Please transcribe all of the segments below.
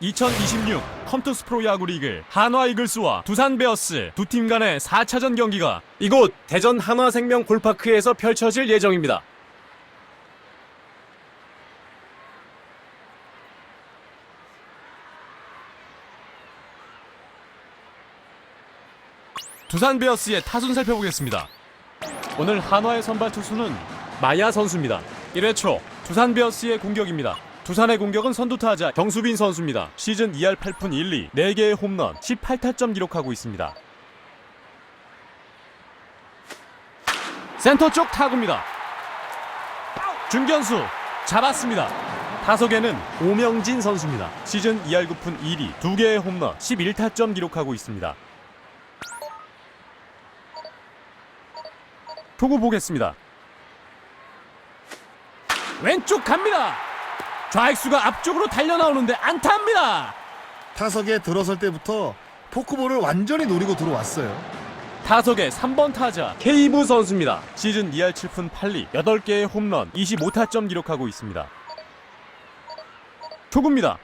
2026 컴투스 프로 야구 리그 한화 이글스와 두산 베어스 두 팀 간의 4차전 경기가 이곳 대전 한화생명 골파크에서 펼쳐질 예정입니다. 두산 베어스의 타순 살펴보겠습니다. 오늘 한화의 선발 투수는 마야 선수입니다. 1회 초 두산 베어스의 공격입니다. 두산의 공격은 선두 타자 경수빈 선수입니다. 시즌 2할 8푼 1리 4개의 홈런 18타점 기록하고 있습니다. 센터 쪽 타구입니다. 중견수 잡았습니다. 타석에는 오명진 선수입니다. 시즌 2할 9푼 1리 2개의 홈런 11타점 기록하고 있습니다. 투구 보겠습니다. 왼쪽 갑니다. 좌익수가 앞쪽으로 달려 나오는데 안타입니다. 타석에 들어설 때부터 포크볼을 완전히 노리고 들어왔어요. 타석의 3번 타자 케이브 선수입니다. 시즌 2할 7푼 8리 8개의 홈런 25타점 기록하고 있습니다. 초구입니다.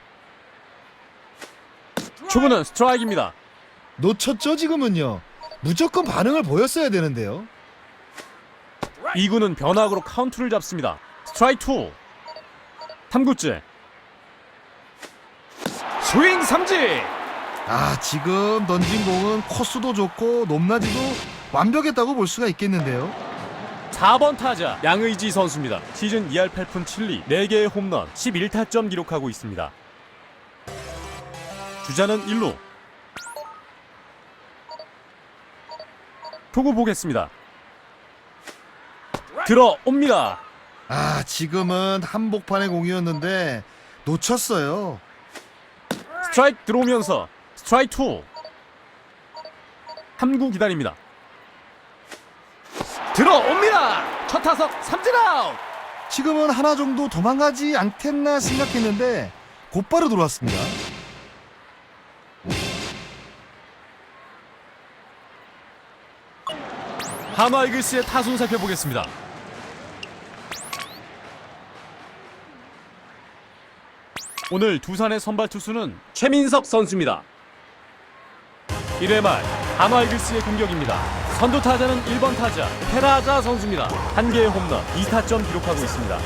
초구는 스트라이크입니다. 놓쳤죠 지금은요. 무조건 반응을 보였어야 되는데요. 2구는 변화구로 카운트를 잡습니다. 스트라이크 2. 3구째. 스윙 삼진. 아 지금 던진 공은 코스도 좋고 높낮이도 완벽했다고 볼 수가 있겠는데요. 4번 타자 양의지 선수입니다. 시즌 2할 8푼 7리 4개의 홈런 11타점 기록하고 있습니다. 주자는 1루. 투구 보겠습니다. 들어옵니다. 아 지금은 한복판의 공이었는데 놓쳤어요. 스트라이크 들어오면서 스트라이크 2. 3구 기다립니다. 들어옵니다. 첫 타석 삼진 아웃. 지금은 하나 정도 도망가지 않겠나 생각했는데 곧바로 들어왔습니다. 한화 이글스의 타순 살펴보겠습니다. 오늘 두산의 선발 투수는 최민석 선수입니다. 1회 말 한화 이글스의 공격입니다. 선두 타자는 1번 타자 페라자 선수입니다. 한 개의 홈런 2타점 기록하고 있습니다.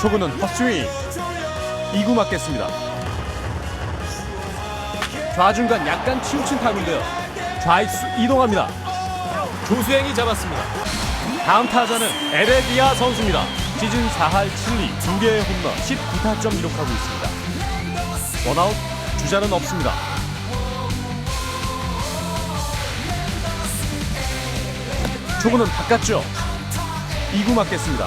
초구는 헛스윙 2구 맞겠습니다. 좌중간 약간 치우친 타구인데요. 좌익수 이동합니다. 조수행이 잡았습니다. 다음 타자는 에레디아 선수입니다. 시즌 4할 7리 2개의 홈런 19타점 기록하고 있습니다. 원아웃 주자는 없습니다. 초구는 바깥쪽 2구 맞겠습니다.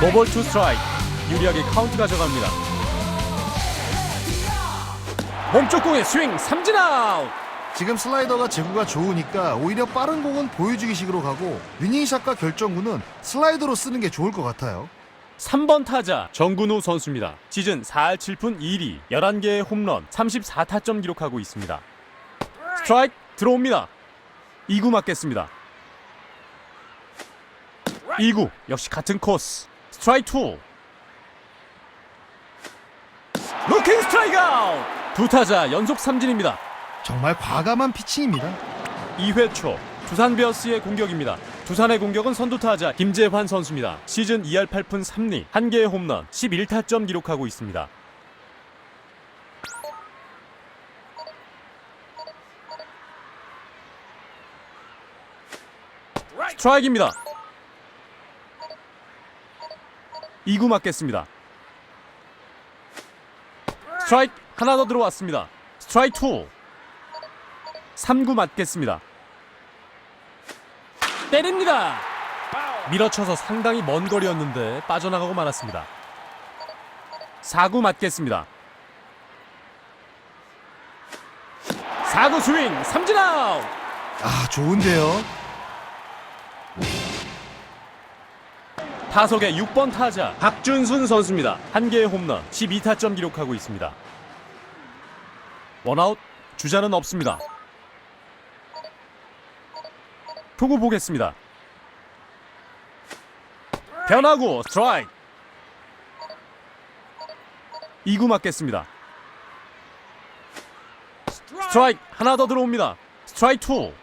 노볼 투 스트라이크 유리하게 카운트 가져갑니다 몸쪽 공의 스윙 삼진 아웃 지금 슬라이더가 제구가 좋으니까 오히려 빠른 공은 보여주기 식으로 가고 위닝샷과 결정구는 슬라이더로 쓰는 게 좋을 것 같아요. 3번 타자 정근우 선수입니다. 시즌 4할 7푼 2리 11개의 홈런 34타점 기록하고 있습니다. 스트라이크 들어옵니다. 2구 맞겠습니다. 2구 역시 같은 코스. 스트라이크 2 루킹 스트라이크 아웃! 두 타자 연속 삼진입니다 정말 과감한 피칭입니다. 2회 초 두산 베어스의 공격입니다. 두산의 공격은 선두 타자 김재환 선수입니다. 시즌 2할 8푼 3리 1개의 홈런 11타점 기록하고 있습니다. 스트라이크입니다. 2구 맞겠습니다. 스트라이크 하나 더 들어왔습니다. 스트라이크 2. 3구 맞겠습니다. 때립니다. 밀어쳐서 상당히 먼 거리였는데 빠져나가고 말았습니다. 4구 맞겠습니다. 4구 스윙 삼진 아웃. 아 좋은데요. 타석의 6번 타자 박준순 선수입니다. 한 개의 홈런 12타점 기록하고 있습니다. 원아웃 주자는 없습니다. 투구 보겠습니다. 변하고 스트라이크. 2구 맞겠습니다. 스트라이크 하나 더 들어옵니다. 스트라이크 2.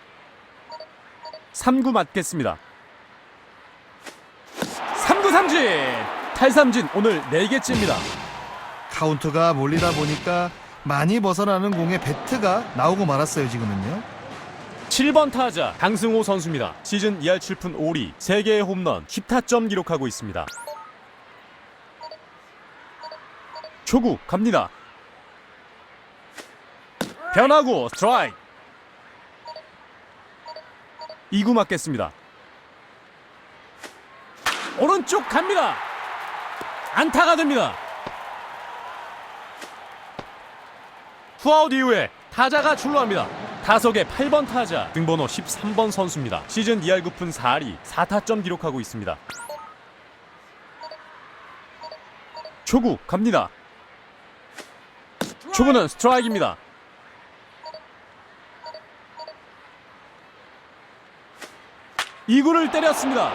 3구 맞겠습니다. 3구 삼진. 탈삼진 오늘 4개째입니다. 카운트가 몰리다 보니까 많이 벗어나는 공에 배트가 나오고 말았어요 지금은요 7번 타자 강승호 선수입니다. 시즌 2할 7푼 5리 3개의 홈런 10타점 기록하고 있습니다. 초구 갑니다. 변하고 스트라이크 2구 맞겠습니다. 오른쪽 갑니다. 안타가 됩니다. 투아웃 이후에 타자가 출루합니다. 타석의 8번 타자 등번호 13번 선수입니다. 시즌 2할 9푼 4리 4타점 기록하고 있습니다. 초구 갑니다. 초구는 스트라이크입니다. 이구를 때렸습니다.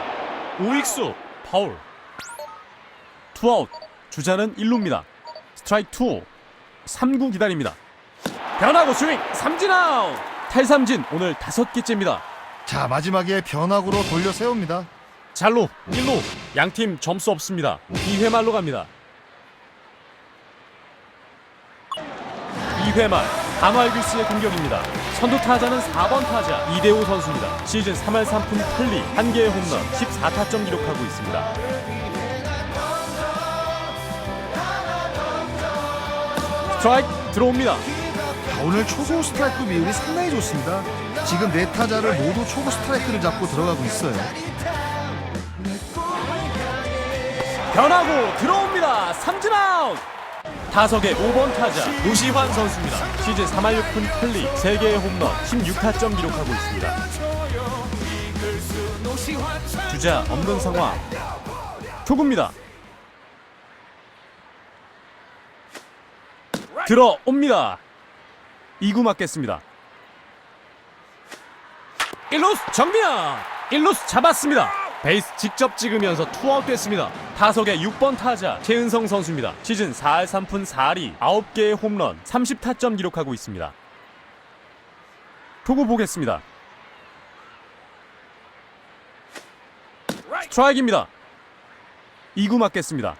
우익수 파울. 투아웃 주자는 1루입니다. 스트라이크 2 3구 기다립니다. 변하고 스윙 삼진 아웃. 탈삼진 오늘 다섯 개째입니다. 자 마지막에 변화구로 돌려 세웁니다. 잘로 1루 양팀 점수 없습니다. 2회 말로 갑니다. 2회 말 한화이글스의 공격입니다. 선두 타자는 4번 타자 이대호 선수입니다. 시즌 3할 3푼 풀리 1개의 홈런 14타점 기록하고 있습니다. 스트라이크 들어옵니다. 자, 오늘 초구 스트라이크 비율이 상당히 좋습니다 지금 네 타자를 모두 초구 스트라이크를 잡고 들어가고 있어요 변하고 들어옵니다. 삼진 아웃. 타석의 5번 타자 노시환 선수입니다. 시즌 3할 6푼 풀리 3개의 홈런 16타점 기록하고 있습니다. 주자 없는 상황. 초구입니다. 들어옵니다. 2구 맞겠습니다. 1루수 정면 1루수 잡았습니다. 베이스 직접 찍으면서 투아웃 됐습니다. 타석의 6번 타자 최은성 선수입니다. 시즌 4할 3푼 4리 9개의 홈런 30타점 기록하고 있습니다. 투구 보겠습니다. 스트라이크입니다. 2구 맞겠습니다.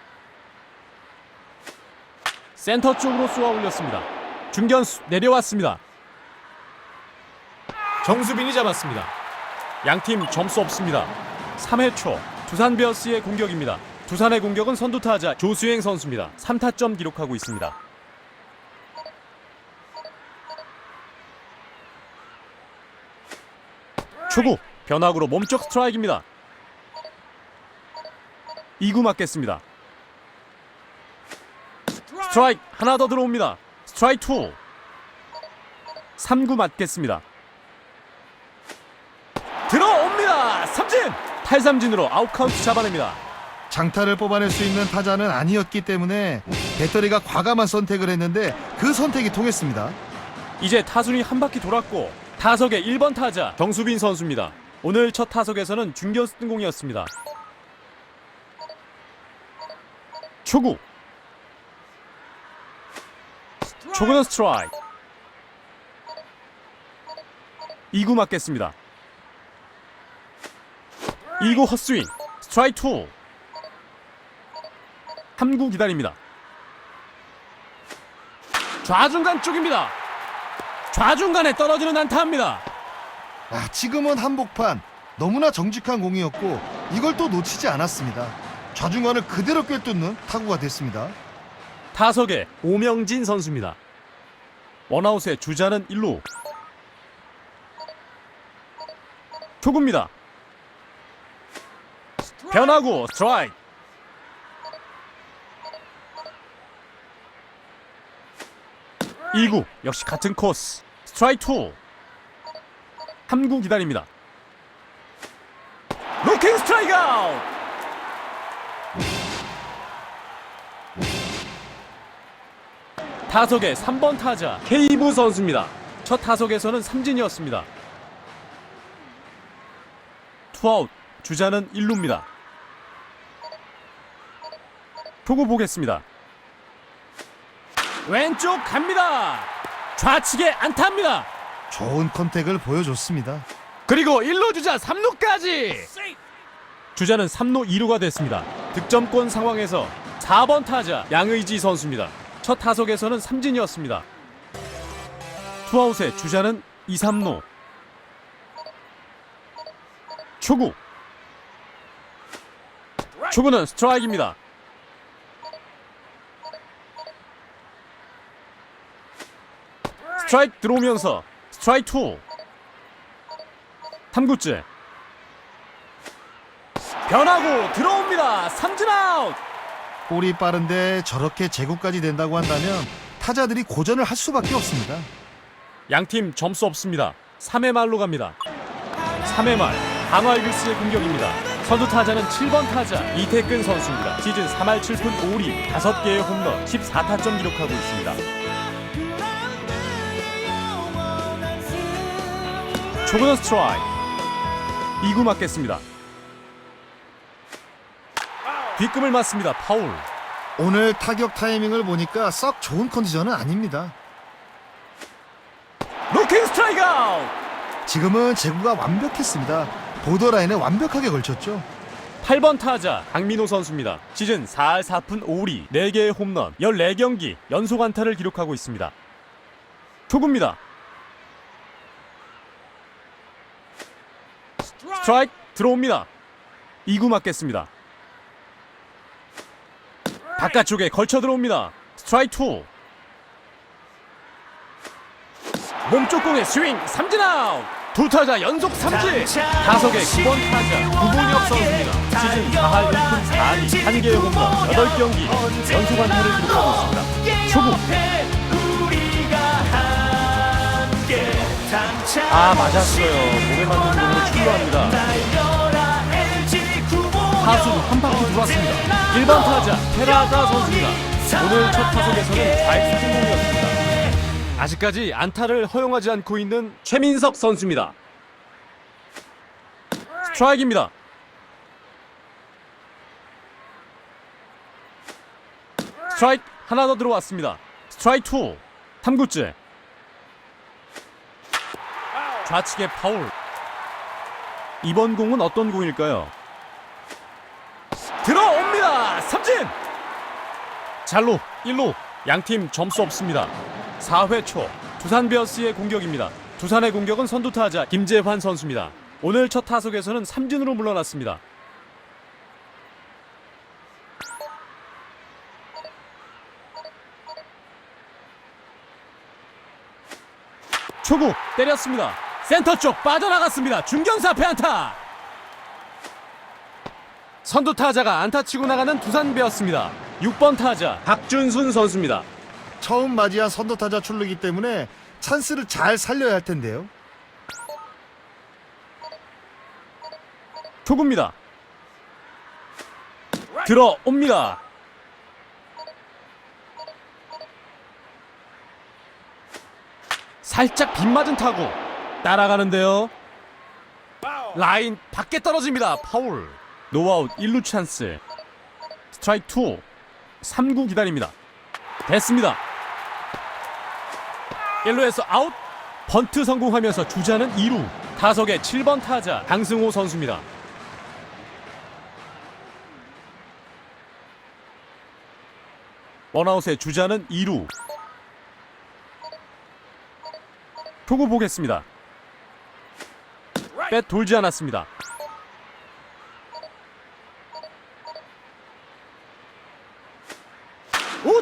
센터 쪽으로 쏘아 올렸습니다 중견수 내려왔습니다 정수빈이 잡았습니다. 양팀 점수 없습니다. 3회 초 두산 베어스의 공격입니다. 두산의 공격은 선두 타자 조수행 선수입니다. 3타점 기록하고 있습니다. 초구 변화구로 몸쪽 스트라이크입니다. 2구 맞겠습니다. 스트라이크 하나 더 들어옵니다. 스트라이크 2 3구 맞겠습니다. 들어옵니다. 삼진 탈삼진으로 아웃카운트 잡아냅니다. 장타를 뽑아낼 수 있는 타자는 아니었기 때문에 배터리가 과감한 선택을 했는데 그 선택이 통했습니다 이제 타순이 한 바퀴 돌았고 타석의 1번 타자 정수빈 선수입니다. 오늘 첫 타석에서는 중견수 등공이었습니다. 초구 초구는 스트라이크 2구 맞겠습니다. 2구 헛스윙 스트라이크 2 3구 기다립니다. 좌중간 쪽입니다. 좌중간에 떨어지는 안타입니다. 아, 지금은 한복판 너무나 정직한 공이었고 이걸 또 놓치지 않았습니다 좌중간을 그대로 꿰뚫는 타구가 됐습니다 타석의 오명진 선수입니다. 원아웃의 주자는 1루. 초구입니다. 변하고 스트라이크. 2구 역시 같은 코스. 스트라이크 2. 3구 기다립니다. 로킹 스트라이크 아웃. 타석의 3번 타자 케이브 선수입니다. 첫 타석에서는 삼진이었습니다. 투아웃 주자는 1루입니다. 초구 보겠습니다. 왼쪽 갑니다. 좌측에 안타입니다. 좋은 컨택을 보여줬습니다. 그리고 1루 주자 3루까지. 주자는 3루 2루가 됐습니다. 득점권 상황에서 4번 타자 양의지 선수입니다. 첫 타석에서는 삼진이었습니다. 투아웃에 주자는 2, 3루. 초구. 초구는 스트라이크입니다. 스트라이크 들어오면서 스트라이크 2. 3구째. 변하고 들어옵니다. 삼진 아웃. 볼이 빠른데 저렇게 제구까지 된다고 한다면 타자들이 고전을 할 수밖에 없습니다. 양팀 점수 없습니다. 3회 말로 갑니다. 3회 말 강화 이글스의 공격입니다. 선두 타자는 7번 타자 이태근 선수입니다. 시즌 3할 7푼 5리 5개의 홈런 14타점 기록하고 있습니다. 초구는 스트라이크 2구 맞겠습니다. 뒷금을 맞습니다. 파울 오늘 타격 타이밍을 보니까 썩 좋은 컨디션은 아닙니다. 로킹 스트라이크 아웃 지금은 제구가 완벽했습니다. 보더라인에 완벽하게 걸쳤죠. 8번 타자 강민호 선수입니다. 시즌 4할 4푼 5리 4개의 홈런 14경기 연속 안타를 기록하고 있습니다. 초구입니다. 스트라이크 들어옵니다. 2구 맞겠습니다. 바깥쪽에 걸쳐 들어옵니다. 스트라이크 2. 몸쪽 공의 스윙 삼진 아웃. 두 타자 연속 삼진. 타석의 9번 타자 구본혁 선수입니다. 시즌 4할 1푼 4리 1개의 홈런 8경기 연속 안타를 기록하고 있습니다. 초구. 아 맞았어요. 몸에 맞는 공으로 출루합니다. 타수 한 바퀴 돌았습니다. 1번 타자 테라다 선수입니다. 오늘 첫 타석에서는 좌익수 성공이었습니다. 아직까지 안타를 허용하지 않고 있는 최민석 선수입니다. 스트라이크입니다. 스트라이크 하나 더 들어왔습니다. 스트라이크 2. 3구째. 좌측의 파울. 이번 공은 어떤 공일까요? 들어옵니다. 삼진. 잘로 1루 양팀 점수 없습니다. 4회 초 두산 베어스의 공격입니다. 두산의 공격은 선두 타자 김재환 선수입니다. 오늘 첫 타석에서는 삼진으로 물러났습니다. 초구 때렸습니다. 센터 쪽 빠져나갔습니다. 앞에 안타. 선두 타자가 안타 치고 나가는 두산 베어스입니다. 6번 타자 박준순 선수입니다. 처음 맞이한 선두 타자 출루이기 때문에 찬스를 잘 살려야 할 텐데요. 초구입니다. 들어옵니다. 살짝 빗맞은 타구 따라가는데요. 라인 밖에 떨어집니다. 파울. 노아웃 1루 찬스. 스트라이크 2. 3구 기다립니다. 됐습니다. 1루에서 아웃. 번트 성공하면서 주자는 2루. 타석의 7번 타자 강승호 선수입니다. 원아웃의 주자는 2루. 초구 보겠습니다. 빼 돌지 않았습니다.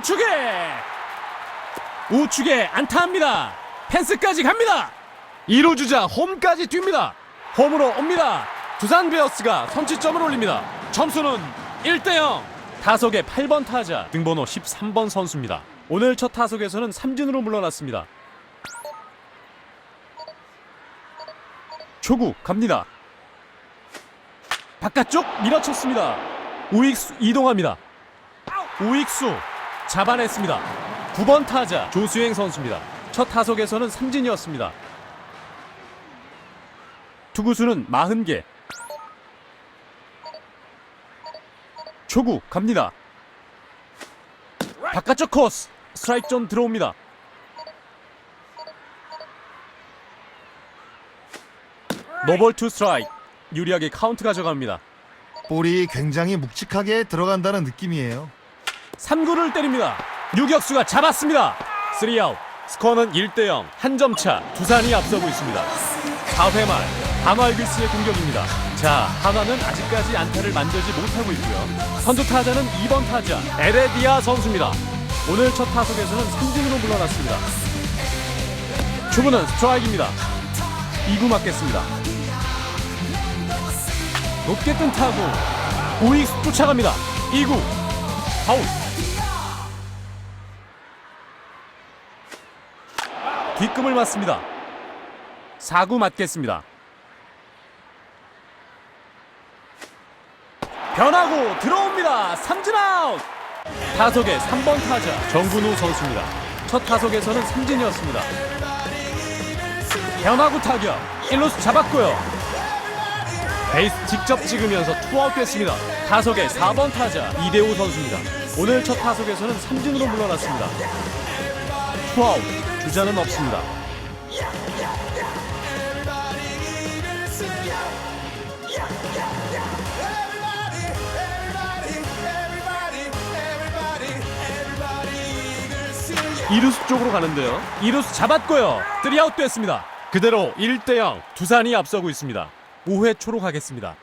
우측에 우측에 안타합니다. 펜스까지 갑니다. 2루 주자 홈까지 뜁니다. 홈으로 옵니다. 두산 베어스가 선취점을 올립니다. 점수는 1대0. 타석의 8번 타자 등번호 13번 선수입니다. 오늘 첫 타석에서는 삼진으로 물러났습니다. 초구 갑니다. 바깥쪽 밀어쳤습니다. 우익수 이동합니다. 우익수 잡아냈습니다. 9번 타자 조수행 선수입니다. 첫 타석에서는 삼진이었습니다. 투구수는 40개. 초구 갑니다. 바깥쪽 코스 스트라이크 좀 들어옵니다. 노볼 투 스트라이크 유리하게 카운트 가져갑니다. 볼이 굉장히 묵직하게 들어간다는 느낌이에요. 3구를 때립니다. 유격수가 잡았습니다. 3아웃. 스코어는 1대 0. 한 점 차. 두산이 앞서고 있습니다. 4회 말 한화 이글스의 공격입니다. 자, 한화는 아직까지 안타를 만들지 못하고 있고요. 선두 타자는 2번 타자 에레디아 선수입니다. 오늘 첫 타석에서는 삼진으로 물러났습니다. 초구는 스트라이크입니다. 2구 맞겠습니다. 높게 뜬 타구 우익 쫓아갑니다. 2구 파울 뒷금을 맞습니다. 4구 맞겠습니다. 변하고 들어옵니다. 삼진 아웃. 타석의 3번 타자 정근우 선수입니다. 첫 타석에서는 삼진이었습니다. 변하고 타격 1루수 잡았고요. 베이스 직접 찍으면서 투아웃 됐습니다. 타석의 4번 타자 이대호 선수입니다. 오늘 첫 타석에서는 삼진으로 물러났습니다. 투아웃 주자는 없습니다. 이루수 쪽으로 가는데요. 이루수 잡았고요. 뜨리아웃 됐습니다. 그대로 1대 0 두산이 앞서고 있습니다. 5회 초로 가겠습니다.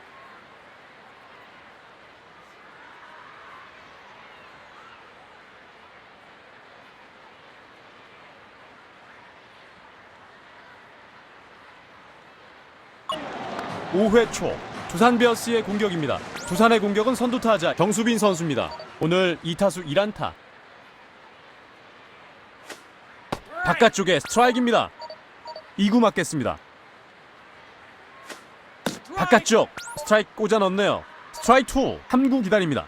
오회초 두산 베어스의 공격입니다. 두산의 공격은 선두 타자 정수빈 선수입니다. 오늘 2타수 1안타. 바깥쪽에 스트라이크입니다. 2구 맞겠습니다. 바깥쪽 스트라이크 꽂아 넣네요. 스트라이크 2 3구 기다립니다.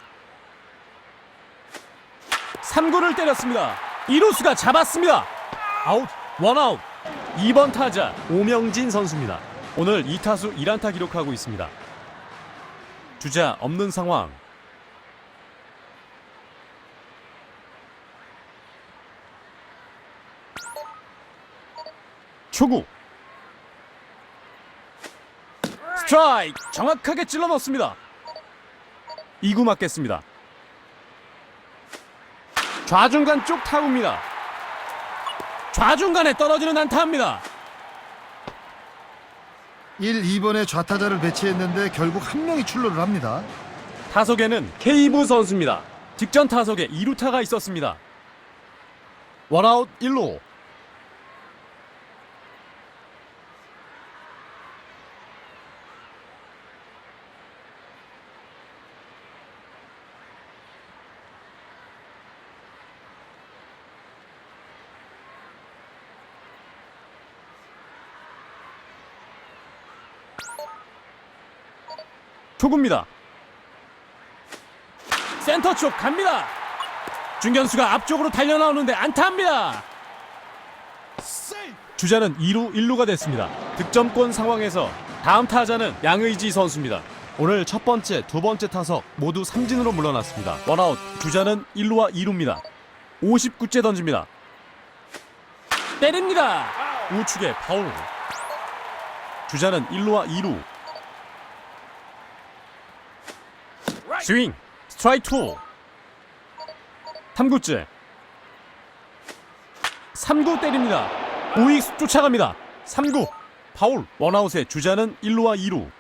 3구를 때렸습니다. 이루수가 잡았습니다. 아웃 원아웃 2번 타자 오명진 선수입니다. 오늘 2타수 1안타 기록하고 있습니다. 주자 없는 상황. 초구. 스트라이크! 정확하게 찔러 넣습니다. 2구 맞겠습니다. 좌중간 쪽 타구입니다. 좌중간에 떨어지는 안타입니다 1, 2번에 좌타자를 배치했는데 결국 한 명이 출루를 합니다. 타석에는 케이브 선수입니다. 직전 타석에 2루타가 있었습니다. 원아웃 1루 초구입니다. 센터 쪽 갑니다. 중견수가 앞쪽으로 달려 나오는데 안타합니다. 주자는 2루 1루가 됐습니다. 득점권 상황에서 다음 타자는 양의지 선수입니다. 오늘 첫 번째, 두 번째 타석 모두 삼진으로 물러났습니다. 원아웃 주자는 1루와 2루입니다. 59째 던집니다. 때립니다. 우측에 파울. 주자는 1루와 2루. 스윙 스트라이크 2 3구째. 3구 때립니다. 우익 쫓아갑니다. 3구. 파울. 원아웃의 주자는 1루와 2루.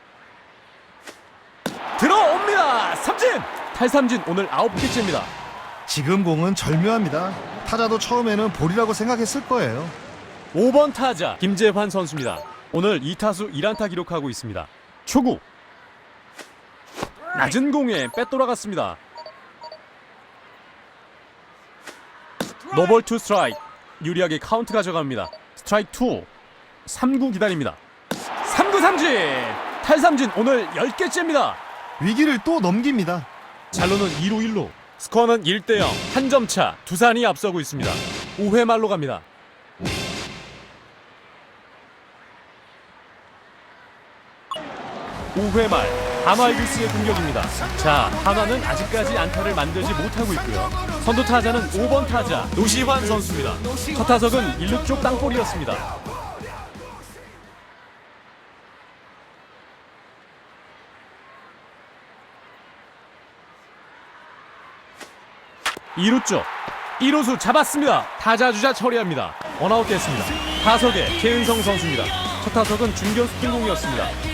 들어옵니다. 삼진. 탈삼진 오늘 9개째입니다. 지금 공은 절묘합니다. 타자도 처음에는 볼이라고 생각했을 거예요. 5번 타자 김재환 선수입니다. 오늘 2타수 1안타 기록하고 있습니다. 초구 낮은 공에 빼돌아갔습니다. 노볼 투 스트라이크. 유리하게 카운트 가져갑니다. 스트라이크 2 3구 기다립니다. 3구 삼진. 탈삼진 오늘 10개째입니다. 위기를 또 넘깁니다. 잘로는 2루 1루. 스코어는 1대 0 한 점 차 두산이 앞서고 있습니다. 5회 말로 갑니다. 오회 말 한화 이글스의 공격입니다. 자, 한화는 아직까지 안타를 만들지 못하고 있고요. 선두 타자는 5번 타자 노시환 선수입니다. 첫 타석은 1루 쪽 땅볼이었습니다. 이루 쪽 1루수 잡았습니다. 타자 주자 처리합니다. 원아웃 됐습니다. 타석에 최은성 선수입니다. 첫 타석은 중견수 뜬공이었습니다.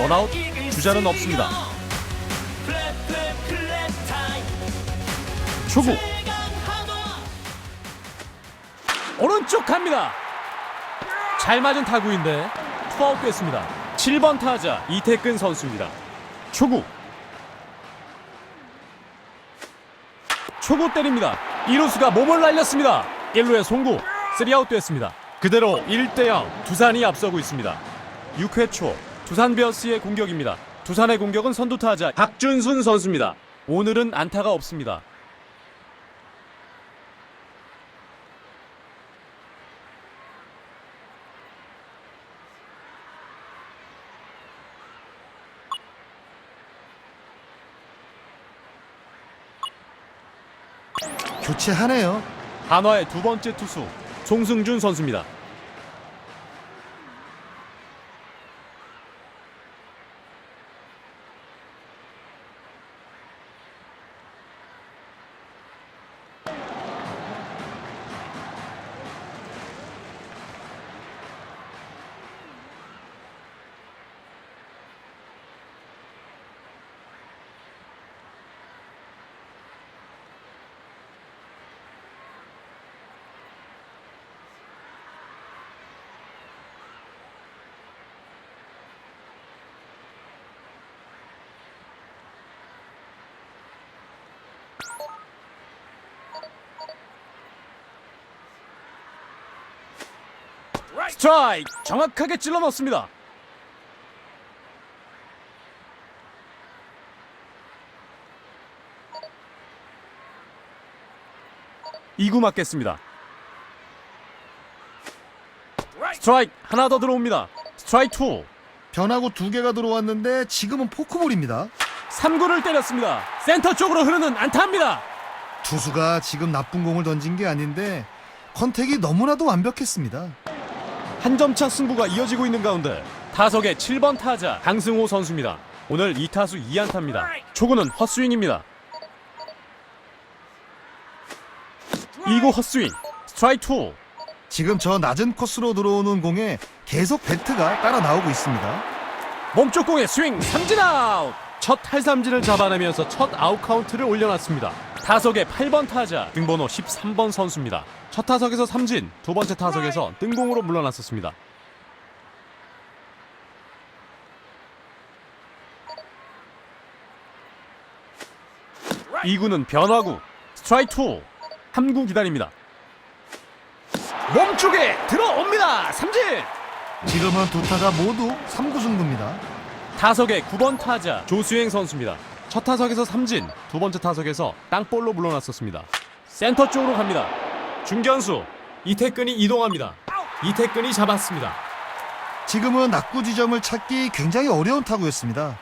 원아웃 주자는 없습니다. 초구 오른쪽 갑니다. 잘 맞은 타구인데 투아웃 됐습니다. 7번 타자 이태근 선수입니다. 초구 초구 때립니다. 이루수가 몸을 날렸습니다. 1루에 송구 3아웃 됐습니다. 그대로 1대0 두산이 앞서고 있습니다. 6회 초 두산 베어스의 공격입니다. 두산의 공격은 선두 타자 박준순 선수입니다. 오늘은 안타가 없습니다. 교체하네요. 한화의 두 번째 투수 송승준 선수입니다. 스트라이크 정확하게 찔러 넣습니다. 이구 맞겠습니다. 스트라이크 하나 더 들어옵니다. 스트라이크 2. 변화구 두 개가 들어왔는데 지금은 포크볼입니다. 3구를 때렸습니다. 센터 쪽으로 흐르는 안타입니다. 투수가 지금 나쁜 공을 던진 게 아닌데 컨택이 너무나도 완벽했습니다. 한 점차 승부가 이어지고 있는 가운데 타석의 7번 타자 강승호 선수입니다. 오늘 2타수 2안타입니다. 초구는 헛스윙입니다. 2구 헛스윙 스트라이크 2 지금 저 낮은 코스로 들어오는 공에 계속 배트가 따라 나오고 있습니다. 몸쪽 공의 스윙 삼진 아웃 첫 탈삼진을 잡아내면서 첫 아웃 카운트를 올려놨습니다. 타석의 8번 타자 등번호 13번 선수입니다. 첫 타석에서 삼진, 두 번째 타석에서 뜬공으로 물러났었습니다. 이구는 변화구 스트라이크 2 3구 기다립니다. 몸쪽에 들어옵니다. 삼진! 지금은 두 타자 모두 3구 승부입니다. 타석의 9번 타자 조수행 선수입니다. 첫 타석에서 삼진, 두 번째 타석에서 땅볼로 물러났었습니다. 센터 쪽으로 갑니다. 중견수 이태근이 이동합니다. 이태근이 잡았습니다. 지금은 낙구 지점을 찾기 굉장히 어려운 타구였습니다.